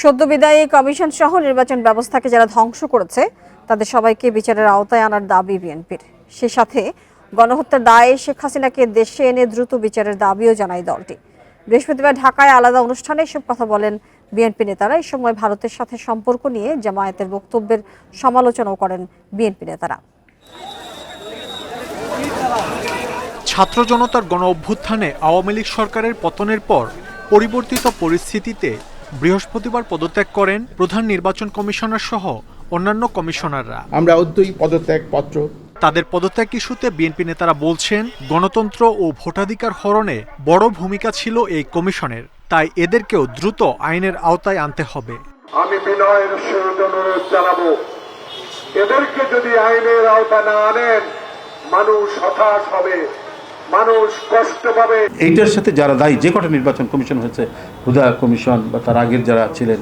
সদ্য বিদায়ী কমিশন সহ নির্বাচন ব্যবস্থাকে যারা ধ্বংস করেছে, তাদের সবাইকে বিচারের আওতায় আনার দাবি বিএনপির। সে সাথে গণহত্যার দায়ে শেখ হাসিনাকে দেশে এনে দ্রুত বিচারের দাবিও জানায় দলটি। বৃহস্পতিবার ঢাকায় আলাদা অনুষ্ঠানে এসব কথা বলেন বিএনপি নেতারা। এই সময় ভারতের সাথে সম্পর্ক নিয়ে জামায়াতের বক্তব্যের সমালোচনাও করেন বিএনপি নেতারা। ছাত্র জনতার গণ অভ্যুত্থানে আওয়ামী লীগ সরকারের পতনের পর পরিবর্তিত পরিস্থিতিতে বৃহস্পতিবার পদত্যাগ করেন প্রধান নির্বাচন কমিশনার সহ অন্যান্য কমিশনাররা। আমরা অদ্যই পদত্যাগ পত্র তাদের পদত্যাগ ইস্যুতে বিএনপি নেতারা বলছেন গণতন্ত্র ও ভোটাধিকার হরণে বড় ভূমিকা ছিল এই কমিশনের। তাই এদেরকেও দ্রুত আইনের আওতায় আনতে হবে। আমি বিনয়ের অনুরোধ জানাব এদেরকে যদি আইনের আওতা না আনেন মানুষ হতাশ হবে। এইটার সাথে যারা দায়ী, যে কটা নির্বাচন কমিশন হয়েছে, হুদা কমিশন বা তার আগের যারা ছিলেন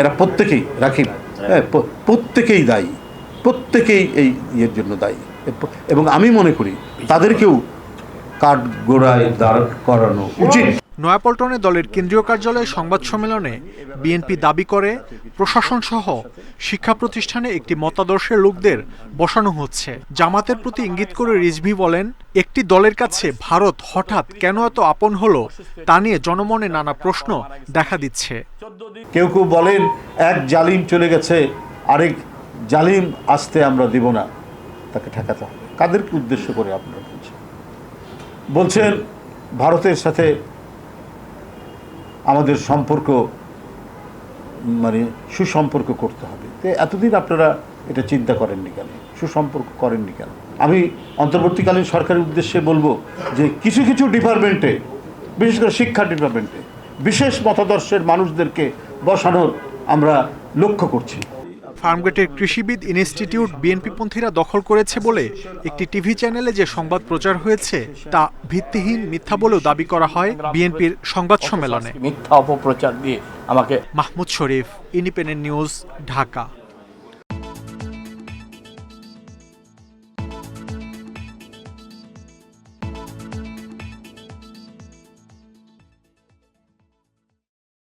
এরা প্রত্যেকেই রাখিব হ্যাঁ প্রত্যেকেই দায়ী। প্রত্যেকেই এই ইয়ের জন্য দায়ী। এবং আমি মনে করি, তাদেরকেও কাঠ গোড়ায় দাঁড় করানো উচিত। নয়াপল্টনে দলের কেন্দ্রীয় কার্যালয়ে সংবাদ সম্মেলনে বিএনপি দাবি করে প্রশাসন সহ শিক্ষা প্রতিষ্ঠানে একটি মতাদর্শের লোকদের বসানো হচ্ছে। জামাতের প্রতি ইঙ্গিত করে রিজভি বলেন, একটি দলের কাছে ভারত হঠাৎ কেন এত আপন হলো, তা নিয়ে জনমনে নানা প্রশ্ন দেখা দিচ্ছে। কেউ কেউ বলেন, এক জালিম চলে গেছে, আরেক জালিম আসতে আমরা দিব না। তাকে ঠেকাতে হবে। কাদেরকে উদ্দেশ্য করে আপনারা বলছেন? বলছেন, ভারতের সাথে আমাদের সম্পর্ক মানে সুসম্পর্ক করতে হবে। তো এতদিন আপনারা এটা চিন্তা করেননি কেন? সুসম্পর্ক করেননি কেন? আমি অন্তর্বর্তীকালীন সরকারের উদ্দেশ্যে বলব যে কিছু কিছু ডিপার্টমেন্টে, বিশেষ করে শিক্ষা ডিপার্টমেন্টে, বিশেষ মতাদর্শের মানুষদেরকে বসানোর আমরা লক্ষ্য করছি। ফার্মগেটের কৃষিবিদ ইনস্টিটিউট বিএনপিপন্থীরা দখল করেছে বলে একটি টিভি চ্যানেলে যে সংবাদ প্রচার হয়েছে তা ভিত্তিহীন মিথ্যা বলেও দাবি করা হয় বিএনপির সংবাদ সম্মেলনে। মিথ্যা অপপ্রচার দিয়ে আমাকে মাহমুদ শরীফ ইন্ডিপেন্ডেন্ট নিউজ ঢাকা।